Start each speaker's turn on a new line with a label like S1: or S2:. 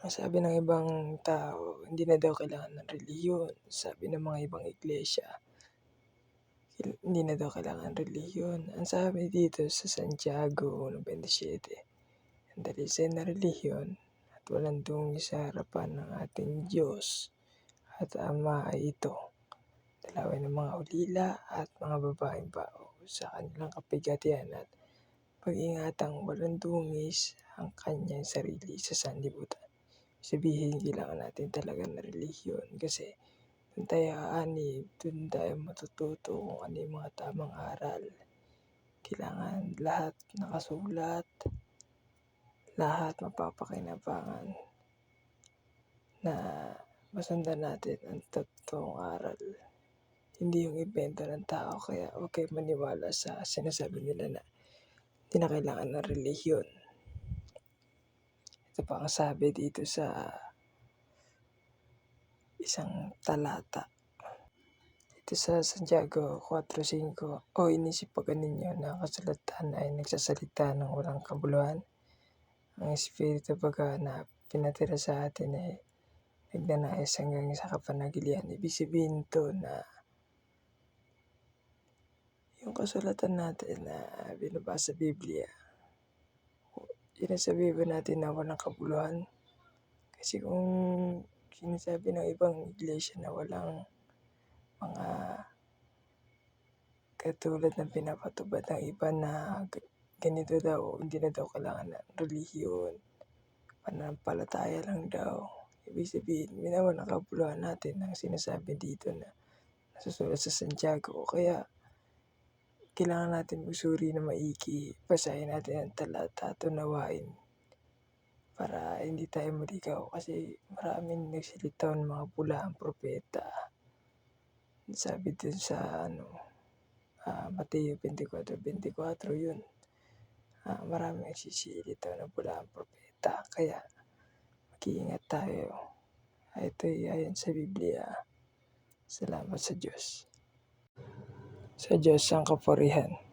S1: Sabi ng ibang tao, hindi na daw kailangan ng relihiyon. Sabi ng mga ibang iglesia, hindi na daw kailangan ng relihiyon. Ang sabi dito sa Santiago 1.27, ang dalisay na relihiyon at walang dungi sa harapan ng ating Diyos at Ama ay ito, dalawin ng mga ulila at mga babaeng bao sa kanilang kapigatian at pag-ingatang walang dungis ang kanyang sarili sa sanlibutan. Sabihin, kailangan natin talaga ng relihiyon kasi doon tayo aanib, doon tayo matututo kung ano yung mga tamang aral. Kailangan lahat nakasulat, lahat mapapakinabangan na masundan natin ang totoong aral. Hindi yung ibento ng tao kaya huwag kayong maniwala sa sinasabi nila na hindi na kailangan ng relihiyon. Ito pa dito sa isang talata. Dito sa Santiago 4.5, O inisipagan ninyo na kasulatan ay nagsasalita ng walang kabuluhan. Ang Espiritu baga na pinatira sa atin ay nagnanais hanggang sa kapanagilian. Ibig sabihin to na yung kasulatan natin na binabasa sa Biblia, sinasabi ba natin na walang kabuluhan? Kasi kung sinasabi ng ibang iglesia na walang mga katulad ng pinapatubad ng iba na ganito daw, hindi na daw kailangan ng relihiyon, pananampalataya lang daw. Ibig sabihin, minawa ng kabuluhan natin ang sinasabi dito na nasusulat sa Santiago. Kaya, kailangan natin magsuri na maigi, basahin natin ang talata at para hindi tayo maligaw kasi maraming nagsilitaw ng mga bulaang propeta. Sabi dun sa ano, uh, Mateo 24:24 yun. Uh, maraming nagsisilitaw ng bulaang propeta. Kaya mag-iingat tayo. Ito ay ayon sa Biblia. Salamat sa Diyos. Sa Diyos ang kapurihan.